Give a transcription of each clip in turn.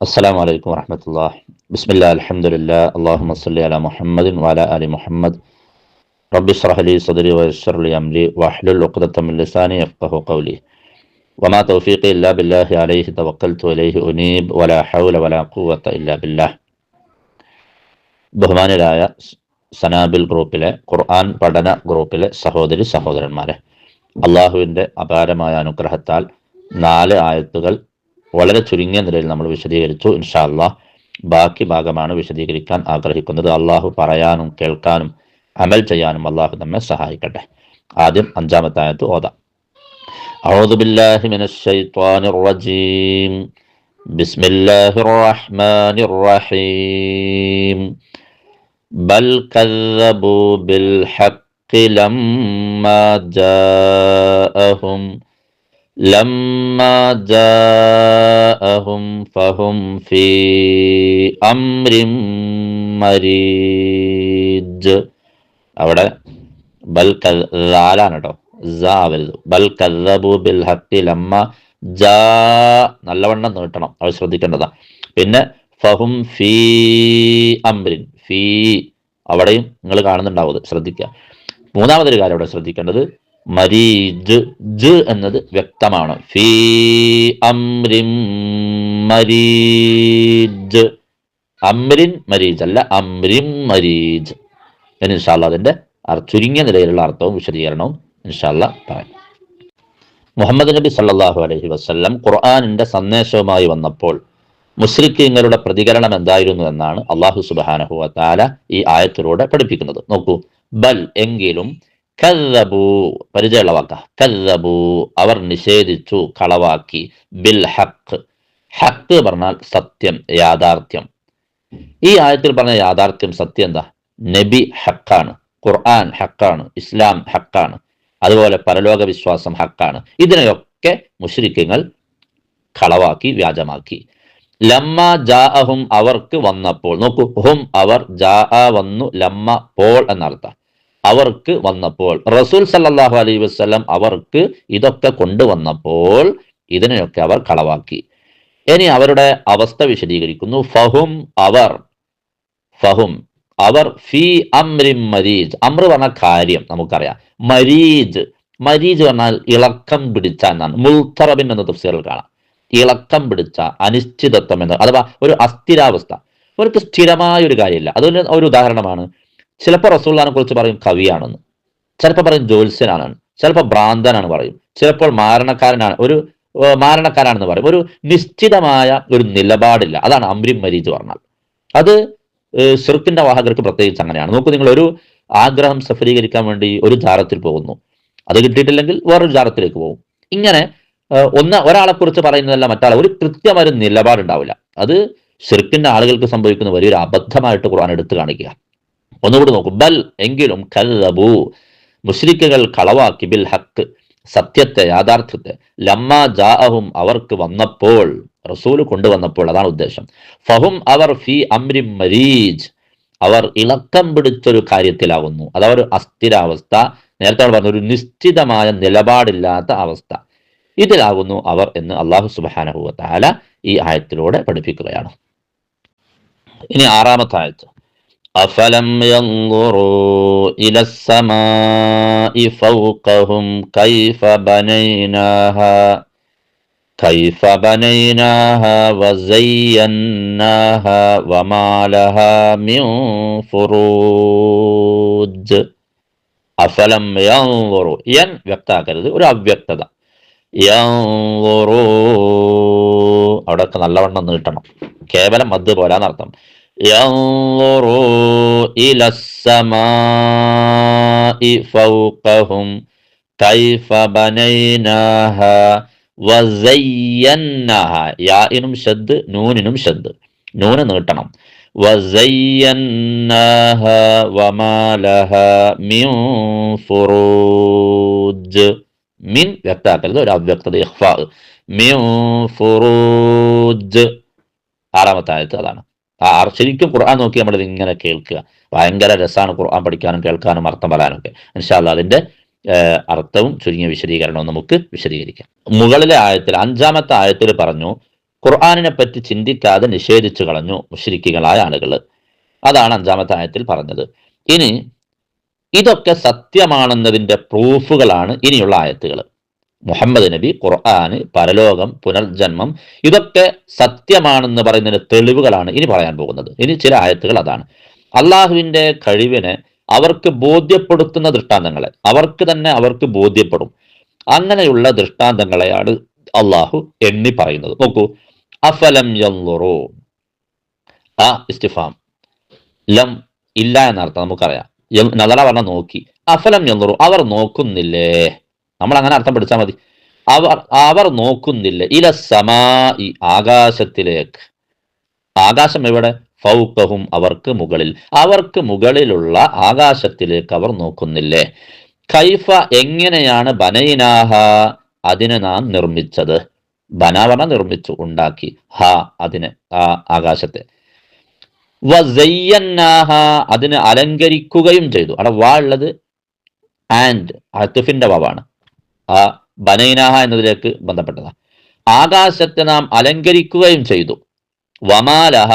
അസ്സാം വലൈക്കും വറഹമത്തല്ലാ ബിസ്മില്ല അലഹമുല്ല അള്ളാഹു മസ്ലി അല മുഹമ്മദിൻ വാല അലി മുഹമ്മദ് റബ്ബി സഹലി സദരി വസ്ലി അംലി വഹ്ലുൽ ഉഖ്ദത്തമിസാനി അഫ്കഹു കൗലി വമാ തൗഫീഖ് ഇല്ലാ ബില്ലാഹി അലൈഹി തവക്കൽത്തു അലൈഹി ഉനീബ് വല ഹൗല വല ഖുവത്ത ഇല്ലാ ബില്ലാഹ് ബഹുമാനരായ സനാബിൽ ഗ്രൂപ്പിലെ ഖുർആൻ പഠന ഗ്രൂപ്പിലെ സഹോദരി സഹോദരന്മാരെ അള്ളാഹുവിന്റെ അപാരമായ അനുഗ്രഹത്താൽ നാല് ആയത്തുകൾ വളരെ ചുരുങ്ങിയ നിലയിൽ നമ്മൾ വിശദീകരിച്ചു ഇൻഷാ അള്ളാഹ് ബാക്കി ഭാഗമാണ് വിശദീകരിക്കാൻ ആഗ്രഹിക്കുന്നത് അള്ളാഹു പറയാനും കേൾക്കാനും അമൽ ചെയ്യാനും അള്ളാഹു നമ്മെ സഹായിക്കട്ടെ ആദ്യം അഞ്ചാമത്തെ ആയത്ത് ഓതാം أعوذ بالله من الشيطان الرجيم بسم الله الرحمن الرحيم بل كذبوا بالحق لما جاءهم لما جاءهم فهم في أمر مريج അവിടെ ബൽ ലാലാണ് കേട്ടോ വലുത് ബൽ കല്ലബു ബിൽ ഹക്കി ലമ്മ ജാ നല്ലവണ്ണം നീട്ടണം അത് ശ്രദ്ധിക്കേണ്ടതാ പിന്നെ ഫഹും ഫീ അംറിൻ ഫീ അവിടെയും നിങ്ങൾ കാണുന്നുണ്ടാവും അത് ശ്രദ്ധിക്കുക മൂന്നാമതൊരു കാര്യം അവിടെ ശ്രദ്ധിക്കേണ്ടത് മരീജ് ജ് എന്നത് വ്യക്തമാണ്. ഫീ അംരിം മരീജ്. അമ്രിൻ മരീജ് അല്ല അംരിം മരീജ്. എന്ന് ഇൻഷാല്ല അതിന്റെ ചുരുങ്ങിയ നിലയിലുള്ള അർത്ഥവും വിശദീകരണവും ഇൻഷാല്ല പറയാം. മുഹമ്മദ് നബി സല്ലാഹു അലഹി വസ്ല്ലം ഖുർആാനിന്റെ സന്ദേശവുമായി വന്നപ്പോൾ മുസ്ലിഖിങ്ങളുടെ പ്രതികരണം എന്തായിരുന്നു എന്നാണ് അള്ളാഹു സുബാനഹു താല ഈ ആയത്തിലൂടെ പഠിപ്പിക്കുന്നത്. നോക്കൂ ബൽ എങ്കിലും കല്ലബു പരിചയമുള്ള വാക്ക കല്ലബു അവർ നിഷേധിച്ചു കളവാക്കി. ബിൽ ഹക്ക് ഹക്ക് പറഞ്ഞാൽ സത്യം യാഥാർത്ഥ്യം. ഈ ആയത്തിൽ പറഞ്ഞ യാഥാർത്ഥ്യം സത്യം എന്താ? നബി ഹക്കാണ് ഖുർആൻ ഹക്കാണ് ഇസ്ലാം ഹക്കാണ് അതുപോലെ പരലോക വിശ്വാസം ഹക്കാണ് ഇതിനെയൊക്കെ മുഷ്രിക്കങ്ങൾ കളവാക്കി വ്യാജമാക്കി. ലമ്മ ജാഅഹും അവർക്ക് വന്നപ്പോൾ നോക്കൂ ഹും അവർ ജാ വന്നു ലമ്മ പോൾ എന്നർത്ഥം. അവർക്ക് വന്നപ്പോൾ റസൂൽ സല്ലാഹു അലൈ വസ്ലം അവർക്ക് ഇതൊക്കെ കൊണ്ടുവന്നപ്പോൾ ഇതിനെയൊക്കെ അവർ കളവാക്കി. ഇനി അവരുടെ അവസ്ഥ വിശദീകരിക്കുന്നു. ഫഹും അവർ ഫഹും അവർ ഫി അമ്രിം മരീജ്. അമ്ര പറഞ്ഞ കാര്യം നമുക്കറിയാം. മരീജ് മരീജ് പറഞ്ഞാൽ ഇളക്കം പിടിച്ച എന്നാണ് മുൽത്തറബിൻ എന്ന തഫ്സീറിൽ കാണാം. ഇളക്കം പിടിച്ച അനിശ്ചിതത്വം എന്ന് അഥവാ ഒരു അസ്ഥിരാവസ്ഥ. അവർക്ക് സ്ഥിരമായ ഒരു കാര്യമില്ല. അതൊരു ഒരു ഉദാഹരണമാണ്. ചിലപ്പോൾ റസൂള്ളാനെ കുറിച്ച് പറയും കവിയാണെന്ന്. ചിലപ്പോൾ പറയും ജ്യോത്സ്യനാണ് ചിലപ്പോൾ ഭ്രാന്തനാണ് പറയും. ചിലപ്പോൾ മാരണക്കാരനാണ്. ഒരു മാരണക്കാരാണെന്ന് പറയും. ഒരു നിശ്ചിതമായ ഒരു നിലപാടില്ല. അതാണ് അമ്രിം മരീജ് പറഞ്ഞാൽ അത് സിർക്കിന്റെ വാഹകർക്ക് പ്രത്യേകിച്ച് അങ്ങനെയാണ്. നോക്കൂ നിങ്ങൾ ഒരു ആഗ്രഹം സഫലീകരിക്കാൻ വേണ്ടി ഒരു ജാറത്തിൽ പോകുന്നു. അത് കിട്ടിയിട്ടില്ലെങ്കിൽ വേറൊരു ജാറത്തിലേക്ക് പോകും. ഇങ്ങനെ ഒന്ന് ഒരാളെ കുറിച്ച് പറയുന്നതല്ല മറ്റാളെ. ഒരു കൃത്യമായ ഒരു നിലപാടുണ്ടാവില്ല. അത് ഷിർക്കിന്റെ ആളുകൾക്ക് സംഭവിക്കുന്ന വലിയൊരു അബദ്ധമായിട്ട് ഖുർആൻ എടുത്തു കാണിക്കുക. ഒന്നുകൂടി നോക്കും. ബൽ എങ്കിലും കല്ലബു. മുസ്ലിക്കുകൾ കളവാക്കി ബിൽ ഹക്ക് സത്യത്തെ യാഥാർത്ഥ്യത്തെ ലമ്മ ജാഅഹും അവർക്ക് വന്നപ്പോൾ റസൂൽ കൊണ്ടുവന്നപ്പോൾ അതാണ് ഉദ്ദേശം. ഫഹും അവർ ഫി അമ്രി മരീജ്. അവർ ഇളക്കം പിടിച്ചൊരു കാര്യത്തിലാവുന്നു അതവർ അസ്ഥിരാവസ്ഥ. നേരത്തെ പറഞ്ഞ ഒരു നിശ്ചിതമായ നിലപാടില്ലാത്ത അവസ്ഥ. ഇതിലാകുന്നു അവർ എന്ന് അള്ളാഹു സുബാനഹുവ ഈ ആയത്തിലൂടെ പഠിപ്പിക്കുകയാണ്. ഇനി ആറാമത്തെ ആയത്ത്. أفلم ينظروا إلى السماء فوقهم كيف بنيناها كيف بنيناها وزيناها وما لها من فروج അഫലം യൻളുറു യൻ വ്യക്താക്കരുത് ഒരു അവ്യക്തത യൻളുറു അവിടെയൊക്കെ നല്ലവണ്ണം നീട്ടണം കേവലം മദ് പോരാന്നർത്ഥം ينظروا إلى السماء فوقهم كيف بنيناها وزيناها യാഇനും ഷദ് നൂനിനും ഷദ് നൂന് നീട്ടണം وزيناها وما لها من فروج മിൻ വ്യക്താക്കരുത് ഒരു അവ്യക്തത ഇഖ്ഫാ മിൻ ഫുറൂജ് ആറാമത്തെ ആയത്ത് അതാണ് ആ ശരിക്കും ഖുർആൻ നോക്കി നമ്മൾ ഇങ്ങനെ കേൾക്കുക. ഭയങ്കര രസമാണ് ഖുർആൻ പഠിക്കാനും കേൾക്കാനും അർത്ഥം പറയാനൊക്കെ ഇൻഷാല്ല അതിന്റെ അർത്ഥവും ചുരുങ്ങിയ വിശദീകരണവും നമുക്ക് വിശദീകരിക്കാം. മുകളിലെ ആയത്തിൽ അഞ്ചാമത്തെ ആയത്തിൽ പറഞ്ഞു ഖുർആാനിനെ പറ്റി ചിന്തിക്കാതെ നിഷേധിച്ചു കളഞ്ഞു മുഷരിക്കുകളായ ആളുകൾ അതാണ് അഞ്ചാമത്തെ ആയത്തിൽ പറഞ്ഞത്. ഇനി ഇതൊക്കെ സത്യമാണെന്നതിന്റെ പ്രൂഫുകളാണ് ഇനിയുള്ള ആയത്തുകൾ മുഹമ്മദ് നബി ഖുർആാന് പരലോകം പുനർജന്മം ഇതൊക്കെ സത്യമാണെന്ന് പറയുന്നതിന് തെളിവുകളാണ് ഇനി പറയാൻ പോകുന്നത്. ഇനി ചില ആയത്തുകൾ അതാണ്. അള്ളാഹുവിന്റെ കഴിവിനെ അവർക്ക് ബോധ്യപ്പെടുത്തുന്ന ദൃഷ്ടാന്തങ്ങളെ അവർക്ക് തന്നെ അവർക്ക് ബോധ്യപ്പെടും. അങ്ങനെയുള്ള ദൃഷ്ടാന്തങ്ങളെയാണ് അള്ളാഹു എണ്ണി പറയുന്നത്. നോക്കൂ അഫലം യൻളുറു ആ ഇസ്തിഫാം ലം ഇല്ല എന്നർത്ഥം നമുക്കറിയാം. നദറ പറഞ്ഞ നോക്കി. അഫലം യൻളുറു അവർ നോക്കുന്നില്ലേ? നമ്മൾ അങ്ങനെ അർത്ഥം പഠിച്ചാൽ മതി. അവർ അവർ നോക്കുന്നില്ല. ഇല സമാ ഈ ആകാശത്തിലേക്ക്. ആകാശം എവിടെ? ഫൗക്കഹും അവർക്ക് മുകളിൽ. അവർക്ക് മുകളിലുള്ള ആകാശത്തിലേക്ക് അവർ നോക്കുന്നില്ലേ? കൈഫ എങ്ങനെയാണ് ബനയിനാഹ? അതിനെ നാം നിർമ്മിച്ചത്. ബനാവണ നിർമ്മിച്ചു ഉണ്ടാക്കി. ഹ അതിനെ ആ ആകാശത്തെ. വസയ്യന്നാഹ അതിനെ അലങ്കരിക്കുകയും ചെയ്തു. അവിടെ വാ ഉള്ളത് ആൻഡ് അത്തുഫിന്റെ വാവാണ്. ആ ബനൈനാഹ എന്നതിലേക്ക് ബന്ധപ്പെട്ടതാണ്. ആകാശത്തെ നാം അലങ്കരിക്കുകയും ചെയ്തു. വമാലഹ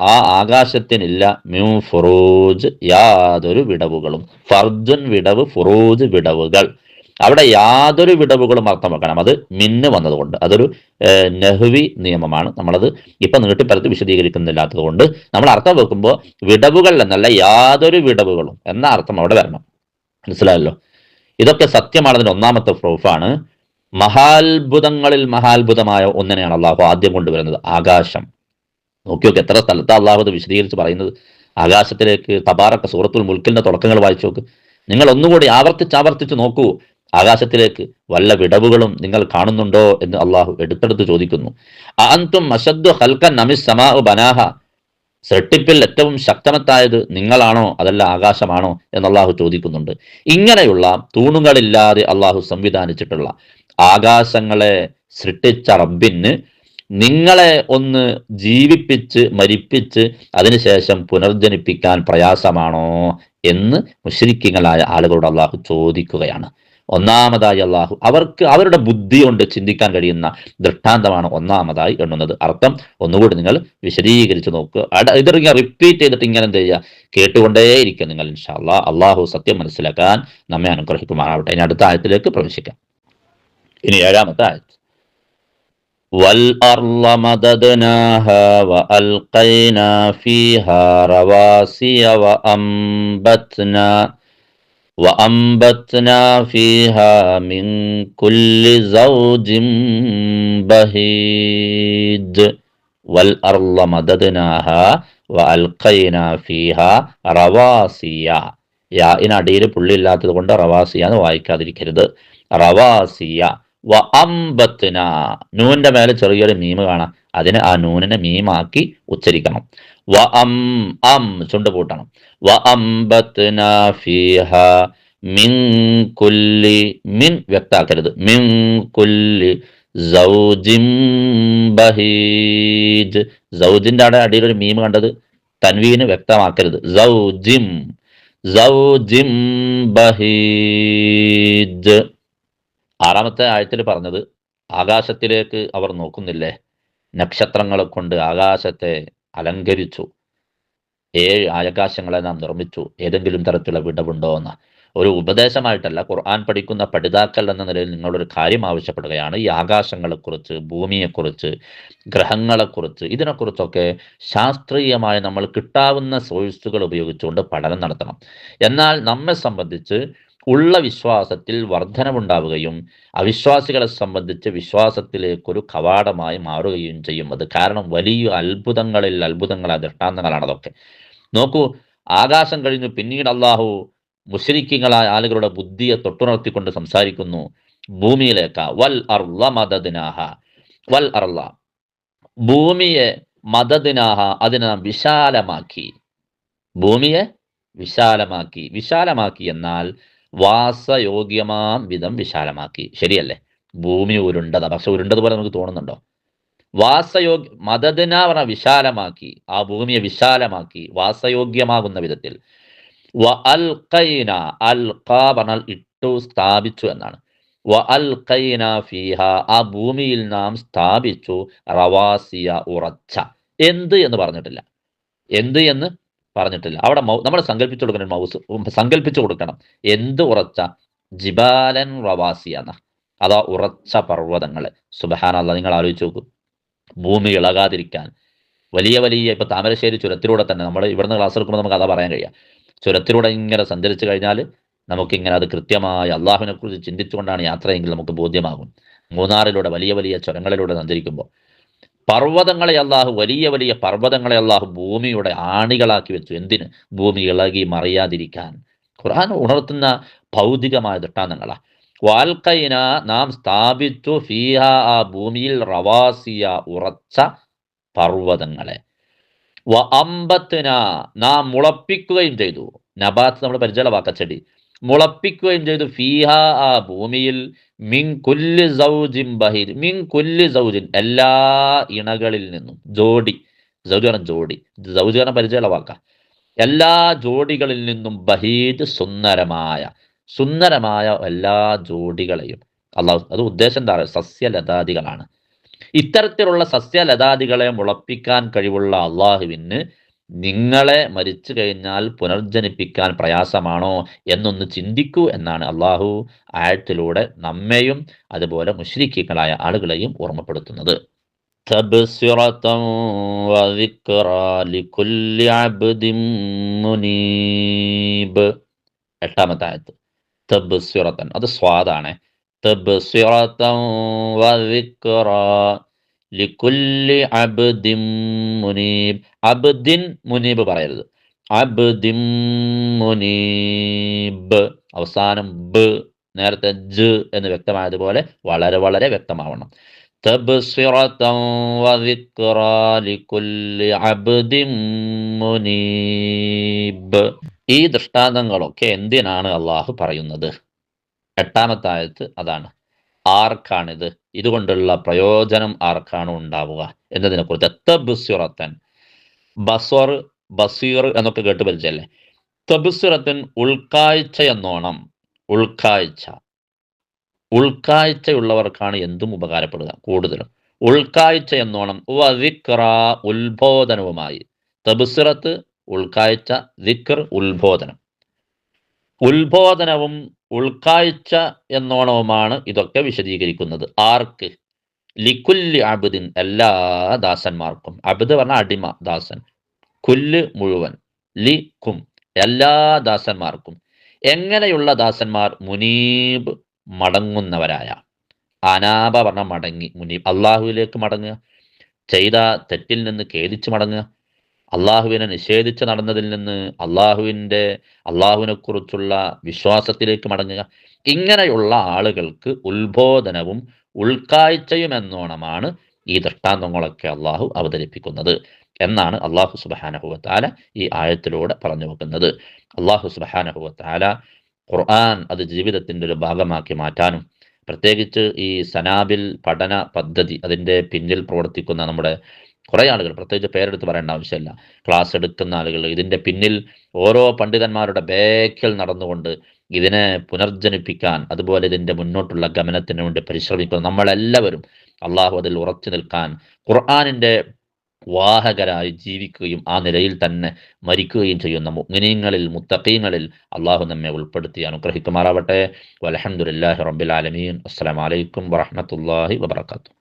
ആ ആകാശത്തിനില്ല മ്യൂ ഫുറൂജ് യാതൊരു വിടവുകളും. ഫർജുൻ വിടവ് ഫുറൂജ് വിടവുകൾ. അവിടെ യാതൊരു വിടവുകളും അർത്ഥം വെക്കണം. അത് മിന്ന് വന്നതുകൊണ്ട്. അതൊരു നെഹ്വി നിയമമാണ്. നമ്മളത് ഇപ്പൊ നീട്ടിപ്പരത്ത് വിശദീകരിക്കുന്നില്ലാത്തത് കൊണ്ട് നമ്മൾ അർത്ഥം വെക്കുമ്പോൾ വിടവുകൾ എന്നല്ല യാതൊരു വിടവുകളും എന്ന അർത്ഥം അവിടെ വരണം. മനസ്സിലായല്ലോ? ഇതൊക്കെ സത്യമാണതിന്റെ ഒന്നാമത്തെ പ്രൂഫാണ്. മഹാത്ഭുതങ്ങളിൽ മഹാത്ഭുതമായ ഒന്നിനെയാണ് അള്ളാഹു ആദ്യം കൊണ്ടുവരുന്നത് ആകാശം. നോക്കി നോക്കി എത്ര സ്ഥലത്ത് അള്ളാഹു അത് വിശദീകരിച്ച് പറയുന്നത്. ആകാശത്തിലേക്ക് തബാറൊക്കെ സൂറത്തുൽ മുൽക്കിന്റെ തുടക്കങ്ങൾ വായിച്ചു നോക്ക്. നിങ്ങൾ ഒന്നുകൂടി ആവർത്തിച്ച് ആവർത്തിച്ച് നോക്കൂ. ആകാശത്തിലേക്ക് വല്ല വിടവുകളും നിങ്ങൾ കാണുന്നുണ്ടോ എന്ന് അള്ളാഹു എടുത്തെടുത്ത് ചോദിക്കുന്നു. അന്തും അശദ്ദു ഹൽക്കൻ നമിസ് സമാ ബനാഹ. സൃഷ്ടിപ്പിൽ ഏറ്റവും ശക്തമത്തായത് നിങ്ങളാണോ? അതല്ല ആകാശമാണോ? എന്ന് അള്ളാഹു ചോദിക്കുന്നുണ്ട്. ഇങ്ങനെയുള്ള തൂണുകളില്ലാതെ അള്ളാഹു സംവിധാനിച്ചിട്ടുള്ള ആകാശങ്ങളെ സൃഷ്ടിച്ച റബ്ബിന് നിങ്ങളെ ഒന്ന് ജീവിപ്പിച്ച് മരിപ്പിച്ച് അതിനുശേഷം പുനർജനിപ്പിക്കാൻ പ്രയാസമാണോ എന്ന് മുഷരിക്കങ്ങളായ ആളുകളോട് അള്ളാഹു ചോദിക്കുകയാണ്. ഒന്നാമതായി അള്ളാഹു അവർക്ക് അവരുടെ ബുദ്ധി കൊണ്ട് ചിന്തിക്കാൻ കഴിയുന്ന ദൃഷ്ടാന്തമാണ് ഒന്നാമതായി എണ്ണുന്നത് അർത്ഥം ഒന്നുകൂടി നിങ്ങൾ വിശദീകരിച്ച് നോക്കുക അട- ഇതിങ്ങനെ റിപ്പീറ്റ് ചെയ്തിട്ട് ഇങ്ങനെ എന്ത് ചെയ്യുക കേട്ടുകൊണ്ടേയിരിക്കുക നിങ്ങൾ ഇൻഷാല്ലാ അള്ളാഹു സത്യം മനസ്സിലാക്കാൻ നമ്മെ അനുഗ്രഹിക്കുമാറാവട്ടെ ഇനി അടുത്ത ആയത്തിലേക്ക് പ്രവേശിക്കാം ഇനി ഏഴാമത്തെ ആയത്ത് والأرض مددناها وألقينا فيها رواسي وأنبتنا وأنبتنا فيها من كل زوج بهيج والأرض مددناها وألقينا فيها رواسي യാ ഇനടിയിൽ പുള്ളിയില്ലാത്തത് കൊണ്ട് റവാസിയ എന്ന് വായിക്കാതിരിക്കരുത് റവാസിയ വ അമ്പത്തിന നൂന്റെ മേലെ ചെറിയൊരു മീമ് കാണാം. അതിന് ആ നൂനിനെ മീമാക്കി ഉച്ചരിക്കണം. വ അം അം ചുണ്ട് പൂട്ടണം. വ അമ്പത്തിന ഫീഹ മിൻ കുല്ലി മിൻ വ്യക്താക്കരുത്. മിൻ കുല്ലി സൗജിന്റെ അവിടെ അടിയിൽ ഒരു മീമ് കണ്ടത്? തൻവീന് വ്യക്തമാക്കരുത്. സൗജിം സൗജിം ബഹീജ്. ആറാമത്തെ ആഴത്തിൽ പറഞ്ഞത് ആകാശത്തിലേക്ക് അവർ നോക്കുന്നില്ലേ? നക്ഷത്രങ്ങളെ കൊണ്ട് ആകാശത്തെ അലങ്കരിച്ചു. ഏഴ് ആകാശങ്ങളെ നാം നിർമ്മിച്ചു. ഏതെങ്കിലും തരത്തിലുള്ള വിടവുണ്ടോ എന്ന. ഒരു ഉപദേശമായിട്ടല്ല ഖുർആൻ പഠിക്കുന്ന പഠിതാക്കൾ എന്ന നിലയിൽ നിങ്ങളൊരു കാര്യം ആവശ്യപ്പെടുകയാണ്. ഈ ആകാശങ്ങളെക്കുറിച്ച് ഭൂമിയെക്കുറിച്ച് ഗ്രഹങ്ങളെക്കുറിച്ച് ഇതിനെക്കുറിച്ചൊക്കെ ശാസ്ത്രീയമായി നമ്മൾ കിട്ടാവുന്ന സോഴ്സുകൾ ഉപയോഗിച്ചുകൊണ്ട് പഠനം നടത്തണം. എന്നാൽ നമ്മെ സംബന്ധിച്ച് ഉള്ള വിശ്വാസത്തിൽ വർധനമുണ്ടാവുകയും അവിശ്വാസികളെ സംബന്ധിച്ച് വിശ്വാസത്തിലേക്കൊരു കവാടമായി മാറുകയും ചെയ്യും. അത് കാരണം വലിയ അത്ഭുതങ്ങളിൽ അത്ഭുതങ്ങൾ ദൃഷ്ടാന്തങ്ങളാണ് അതൊക്കെ. നോക്കൂ ആകാശം കഴിഞ്ഞു പിന്നീട് അള്ളാഹു മുഷരിക്കങ്ങളായ ആളുകളുടെ ബുദ്ധിയെ തൊട്ടുണർത്തിക്കൊണ്ട് സംസാരിക്കുന്നു. ഭൂമിയിലേക്ക് വൽ അർള മദദിനാഹ വൽ അർള. ഭൂമിയെ മദദിനാഹ അതിനെ വിശാലമാക്കി. ഭൂമിയെ വിശാലമാക്കി. വിശാലമാക്കി എന്നാൽ വാസയോഗ്യമാം വിധം വിശാലമാക്കി. ശരിയല്ലേ? ഭൂമി ഉരുണ്ടത. പക്ഷെ ഉരുണ്ടതുപോലെ നമുക്ക് തോന്നുന്നുണ്ടോ? വാസയോഗ്യ മദദിന പറഞ്ഞ വിശാലമാക്കി ആ ഭൂമിയെ വിശാലമാക്കി വാസയോഗ്യമാകുന്ന വിധത്തിൽ. ഇട്ടു സ്ഥാപിച്ചു എന്നാണ്. ഫീഹ ആ ഭൂമിയിൽ നാം സ്ഥാപിച്ചു റവാസിയ ഉറച്ച. എന്ത് എന്ന് പറഞ്ഞിട്ടില്ല. എന്ത് എന്ന്? പറഞ്ഞിട്ടില്ല. അവിടെ നമ്മൾ സങ്കല്പിച്ചു കൊടുക്കണം മൗസ് സങ്കല്പിച്ചു കൊടുക്കണം. എന്ത് ഉറച്ച? ജിബാലൻ റവാസിയ അതാ ഉറച്ച പർവതങ്ങൾ. സുബഹാനല്ല നിങ്ങൾ ആലോചിച്ച് നോക്കൂ. ഭൂമി ഇളകാതിരിക്കാൻ. വലിയ വലിയ ഇപ്പൊ താമരശ്ശേരി ചുരത്തിലൂടെ തന്നെ നമ്മൾ ഇവിടുന്ന് ക്ലാസ് എടുക്കുമ്പോൾ നമുക്ക് അതാ പറയാൻ കഴിയാം. ചുരത്തിലൂടെ ഇങ്ങനെ സഞ്ചരിച്ചു കഴിഞ്ഞാൽ നമുക്കിങ്ങനെ അത് കൃത്യമായി അള്ളാഹുവിനെ കുറിച്ച് ചിന്തിച്ചുകൊണ്ടാണ് യാത്രയെങ്കിൽ നമുക്ക് ബോധ്യമാകും. മൂന്നാറിലൂടെ വലിയ വലിയ ചുരങ്ങളിലൂടെ സഞ്ചരിക്കുമ്പോൾ പർവതങ്ങളെ അള്ളാഹു വലിയ വലിയ പർവതങ്ങളെ അള്ളാഹു ഭൂമിയുടെ ആണികളാക്കി വെച്ചു. എന്തിന്? ഭൂമി ഇളകി മറിയാതിരിക്കാൻ. ഖുർആൻ ഉണർത്തുന്ന ഭൗതികമായ ദൃഷ്ടാന്തങ്ങളാണ് വാൽക്കൈന നാം സ്ഥാപിച്ചു ഫീഹ ആ ഭൂമിയിൽ റവാസിയ ഉറച്ച പർവതങ്ങളെ. വ അമ്പത്തിന നാം മുളപ്പിക്കുകയും ചെയ്തു. നബാത്ത് നമ്മൾ പരിചയമുള്ള വാക്കച്ചെടി. മുളപ്പിക്കുകയും ചെയ്തു. ഫീഹ ആ ഭൂമിയിൽ മിൻ കുല്ലി സൗജിൻ ബഹീർ. മിൻ കുല്ലി സൗജിൻ എല്ലാ ഇണകളിൽ നിന്നും. ജോഡി. സൗജാണ് ജോഡി. സൗജാണ് പരിചയമുള്ള വാക്ക എല്ലാ ജോഡികളിൽ നിന്നും ബഹീദ് സുന്ദരമായ സുന്ദരമായ എല്ലാ ജോഡികളെയും അള്ളാഹു അത് ഉദ്ദേശം എന്താ സസ്യലതാദികളാണ്. ഇത്തരത്തിലുള്ള സസ്യലതാദികളെ മുളപ്പിക്കാൻ കഴിവുള്ള അള്ളാഹുവിന് നിങ്ങളെ മരിച്ചു കഴിഞ്ഞാൽ പുനർജനിപ്പിക്കാൻ പ്രയാസമാണോ എന്നൊന്ന് ചിന്തിക്കൂ എന്നാണ് അള്ളാഹു ആയത്തിലൂടെ നമ്മയും അതുപോലെ മുഷ്രിഖികളായ ആളുകളെയും ഓർമ്മപ്പെടുത്തുന്നത്. എട്ടാമത്തെ ആയത്ത്. തബ്സ്വിറത്തൻ അത് സ്വാദാണ്. തബ്സ്വിറത്തൻ ലിക്കുല്ലി അബ്ദിൻ മുനീബ്. അബ്ദിൻ മുനീബ് പറയരുത്. അബ്ദിൻ മുനീബ്. അവസാനം ബ് നേരത്തെ ജ് എന്ന് വ്യക്തമായതുപോലെ വളരെ വളരെ വ്യക്തമാവണം. മുനീബ്. ഈ ദൃഷ്ടാന്തങ്ങളൊക്കെ എന്തിനാണ് അള്ളാഹു പറയുന്നത്? എട്ടാമത്തായത് അതാണ്. ആർക്കാണിത്? ഇതുകൊണ്ടുള്ള പ്രയോജനം ആർക്കാണ് ഉണ്ടാവുക എന്നതിനെ കുറിച്ച് തബ്സുറത്തൻ. ബസ്വർ ബസീർ എന്നൊക്കെ കേട്ട് പരിചയല്ലേ? തബ്സുറത്തൻ ഉൾക്കാഴ്ച എന്നോണം. ഉൾക്കാഴ്ച. ഉൾക്കാഴ്ചയുള്ളവർക്കാണ് എന്തും ഉപകാരപ്പെടുക കൂടുതലും. ഉൾക്കാഴ്ച എന്നോണം. വിക്ര ഉത്ബോധനവുമായി. തബ്സിറത്ത് ഉൾക്കാഴ്ച വിക്ർ ഉത്ബോധനം. ഉത്ബോധനവും ഉൾക്കാഴ്ച എന്നോണവുമാണ് ഇതൊക്കെ വിശദീകരിക്കുന്നത്. ആർക്ക്? ലിക്കുല്ലി അബുദിൻ എല്ലാ ദാസന്മാർക്കും. അബുദ് പറഞ്ഞ അടിമ ദാസൻ. കുല്ല് മുഴുവൻ. ലി കും എല്ലാ ദാസന്മാർക്കും. എങ്ങനെയുള്ള ദാസന്മാർ? മുനീബ് മടങ്ങുന്നവരായ. അനാപ പറഞ്ഞ മടങ്ങി. മുനീബ് അള്ളാഹുവിലേക്ക് മടങ്ങുക. ചെയ്ത തെറ്റിൽ നിന്ന് ഖേദിച്ച് മടങ്ങുക. അള്ളാഹുവിനെ നിഷേധിച്ച് നടന്നതിൽ നിന്ന് അള്ളാഹുവിന്റെ അള്ളാഹുവിനെ കുറിച്ചുള്ള വിശ്വാസത്തിലേക്ക് മടങ്ങുക. ഇങ്ങനെയുള്ള ആളുകൾക്ക് ഉത്ബോധനവും ഉൾക്കാഴ്ചയും എന്നോണമാണ് ഈ ദൃഷ്ടാന്തങ്ങളൊക്കെ അള്ളാഹു അവതരിപ്പിക്കുന്നത് എന്നാണ് അള്ളാഹു സുബാനഹുവത്താല ഈ ആയത്തിലൂടെ പറഞ്ഞു വെക്കുന്നത്. അള്ളാഹു സുബാനഹുവത്താല ഖുർആൻ അത് ജീവിതത്തിന്റെ ഒരു ഭാഗമാക്കി മാറ്റാനും പ്രത്യേകിച്ച് ഈ സനാബിൽ പഠന പദ്ധതി അതിന്റെ പിന്നിൽ പ്രവർത്തിക്കുന്ന നമ്മുടെ കുറേ ആളുകൾ പ്രത്യേകിച്ച് പേരെടുത്ത് പറയേണ്ട ആവശ്യമില്ല. ക്ലാസ് എടുക്കുന്ന ആളുകൾ ഇതിന്റെ പിന്നിൽ ഓരോ പണ്ഡിതന്മാരുടെ ബേക്കിൽ നടന്നുകൊണ്ട് ഇതിനെ പുനർജനിപ്പിക്കാൻ അതുപോലെ ഇതിന്റെ മുന്നോട്ടുള്ള ഗമനത്തിന് വേണ്ടി പരിശ്രമിക്കുന്ന നമ്മളെല്ലാവരും അള്ളാഹു അതിൽ ഉറച്ചു നിൽക്കാൻ ഖുർആാനിന്റെ വാഹകരായി ജീവിക്കുകയും ആ നിലയിൽ തന്നെ മരിക്കുകയും ചെയ്യുന്ന മുഗ്നീങ്ങളിൽ മുത്തഖീങ്ങളിൽ അള്ളാഹു നമ്മെ ഉൾപ്പെടുത്തി അനുഗ്രഹിക്കുമാറാവട്ടെ. വലഹമുല്ലാഹി റബ്ബിൽ ആലമീൻ. അസ്സലാമലൈക്കും വറഹമത്തല്ലാഹി വബർക്കാത്തു